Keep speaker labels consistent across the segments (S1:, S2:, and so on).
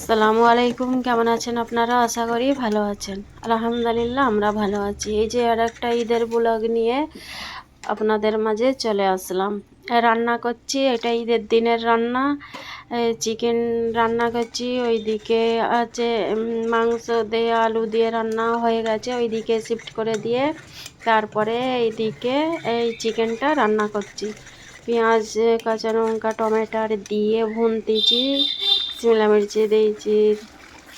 S1: আসসালামু আলাইকুম। কেমন আছেন আপনারা? আশা করি ভালো আছেন। আলহামদুলিল্লাহ, আমরা ভালো আছি। এই যে আর একটা ঈদের ব্লগ নিয়ে আপনাদের মাঝে চলে আসলাম। রান্না করছি, এটা ঈদের দিনের রান্না। চিকেন রান্না করছি, ওইদিকে আছে মাংস দিয়ে, আলু দিয়ে রান্না হয়ে গেছে, ওইদিকে শিফট করে দিয়ে তারপরে এইদিকে এই চিকেনটা রান্না করছি। পেঁয়াজ, কাঁচা লঙ্কা, টমেটোর দিয়ে ভুনতেছি শিমলা মির্চি দিয়েছি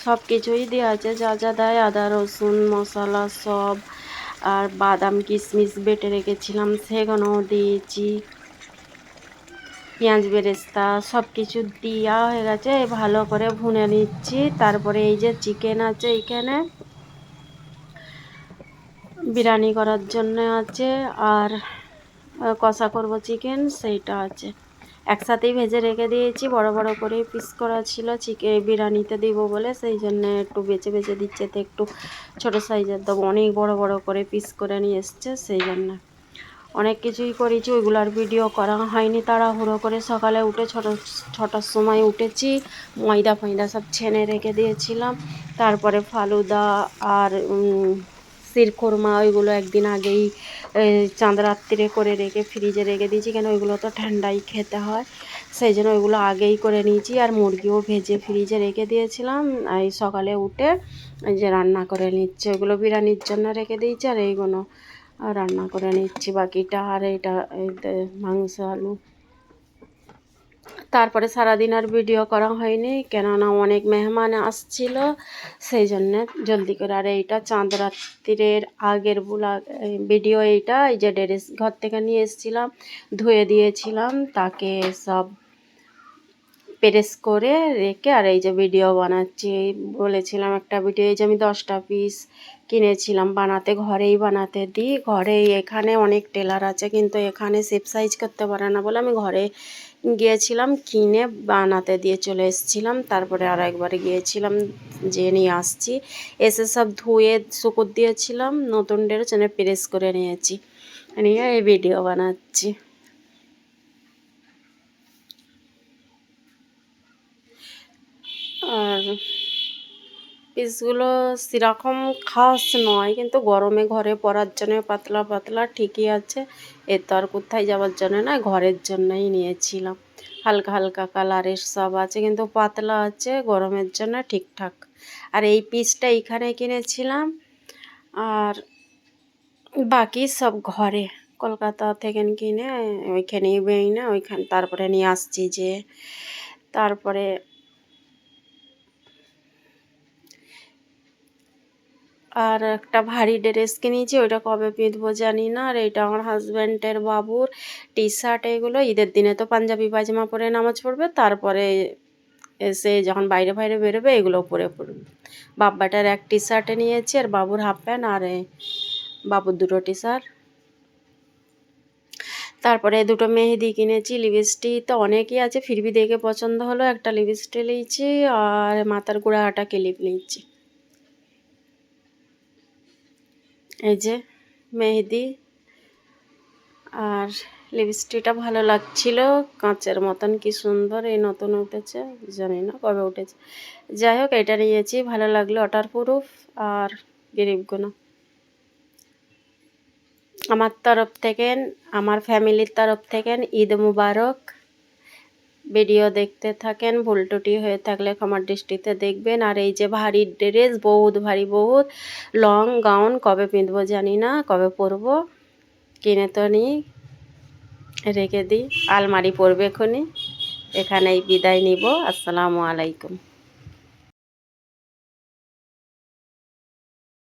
S1: সব কিছুই দেওয়া আছে যা যা দেয়, আদা, রসুন, মশলা সব। আর বাদাম কিশমিশ বেটে রেখেছিলাম সেগুলোও দিয়েছি। পেঁয়াজ বেরেস্তা সব কিছু দেওয়া হয়ে গেছে ভালো করে ভুনে নিচ্ছি। তারপরে এই যে চিকেন আছে এইখানে বিরিয়ানি করার জন্য আছে, আর কষা করব চিকেন, সেইটা আছে। একসাথেই ভেজে রেখে দিয়েছি। বড় বড় করে পিস করা ছিল। চিকেন বিরিয়ানিতে দিব বলে সেই জন্য একটু বেছে বেছে দিচ্ছে তো একটু ছোট সাইজের দেবো অনেক বড় বড় করে পিস করে নিয়ে এসছে সেই জন্য। অনেক কিছুই করেছি, ওইগুলোর ভিডিও করা হয়নি তাড়াহুড়ো করে। সকালে উঠে ছোটো, ছটার সময় উঠেছি, ময়দা ফয়দা সব ছেনে রেখে দিয়েছিলাম। তারপরে ফালুদা আর উম, শিরখোরমা ওইগুলো একদিন আগেই চাঁদ রাত্রিরে করে রেখে ফ্রিজে রেখে দিয়েছি কেন ওইগুলো তো ঠান্ডাই খেতে হয়। সেই জন্য ওইগুলো আগেই করে নিয়েছি আর মুরগিও ভেজে ফ্রিজে রেখে দিয়েছিলাম। এই সকালে উঠে যে রান্না করে নিচ্ছি ওইগুলো বিরিয়ানির জন্য রেখে দিয়েছি আর এইগুলো রান্না করে নিচ্ছি। বাকিটা আর এটা মাংস আলু তারপরে সারাদিন আর ভিডিও করা হয়নি, কেননা অনেক মেহমান আসছিল। সেই জন্যে জলদি করে আর এইটা চাঁদ রাত্রির আগের বুলা ভিডিও এইটা, এই যে ড্রেস ঘর থেকে নিয়ে এসেছিলাম, ধুয়ে দিয়েছিলাম, তাকে সব প্রেস করে রেখে আর এই যে ভিডিও বানাচ্ছি। বলেছিলাম একটা ভিডিও, এই যে আমি দশটা পিস কিনেছিলাম, বানাতে ঘরেই বানাতে দিই, ঘরেই এখানে অনেক টেলার আছে, কিন্তু এখানে সেপ সাইজ করতে পারে না বলে আমি ঘরে গিয়েছিলাম কিনে বানাতে দিয়ে চলে এসেছিলাম। তারপরে আর একবার গিয়েছিলাম যে নিয়ে আসছি। এসে সব ধুয়ে শুকুর দিয়েছিলাম, নতুন ডেড়ে চেনে প্রেস করে নিয়েছি। নিয়ে এই ভিডিও বানাচ্ছি। আর পিসগুলো সেরকম খাস নয়, কিন্তু গরমে ঘরে পরার জন্য পাতলা পাতলা ঠিকই আছে। এ তো আর কোথায় যাওয়ার জন্য না ঘরের জন্যই নিয়েছিলাম। হালকা হালকা কালারের সব আছে, কিন্তু পাতলা আছে, গরমের জন্য ঠিকঠাক। আর এই পিসটা এইখানে কিনেছিলাম, আর বাকি সব ঘরে। কলকাতা থেকে কিনে ওইখানেই বেই না ওইখান, তারপরে নিয়ে আসছি যে, তারপরে আর একটা ভারী ড্রেস কিনেছি ওইটা কবে পিঁধবো জানি না। আর এইটা আমার হাজব্যান্ডের বাবুর টি শার্ট এগুলো ঈদের দিনে তো পাঞ্জাবি পায়জামা পরে নামাজ পড়বে, তারপরে এসে যখন বাইরে বাইরে বেরোবে, এগুলো পরে পড়বে। বাব্বাটার এক টি শার্টে নিয়েছি, আর বাবুর হাফ প্যান্ট আর বাবুর দুটো টি শার্ট তারপরে দুটো মেহেদি কিনেছি, লিপস্টিক তো অনেকই আছে, ফিরবি দেখে পছন্দ হলো, একটা লিপস্টিক নিয়েছি, আর মাথার গোড়া আটা ক্লিপ নিয়েছি। এই যে মেহেদি আর লিপস্টিকটা ভালো লাগছিল। কাঁচের মতন কি সুন্দর, এই নতুন উঠেছে, জানি না কবে উঠেছে। যাই হোক, এটা নিয়েছি, ভালো লাগল ওয়াটার প্রুফ আর গরিবগুলো আমার তরফ থেকে, আমার ফ্যামিলির তরফ থেকে ঈদ মুবারক। ভিডিও দেখতে থাকেন, ভুল টুটি হয়ে থাকলে ক্ষমার দৃষ্টিতে দেখবেন। আর এই যে ভারী ড্রেস, বহুত ভারী বহুত, লং গাউন কবে পিঁধবো জানি না, কবে পরবো কিনে তো নিই, রেখে দিই। আলমারি পরবে এখনই, এখানেই বিদায় নিব। আসসালামু আলাইকুম।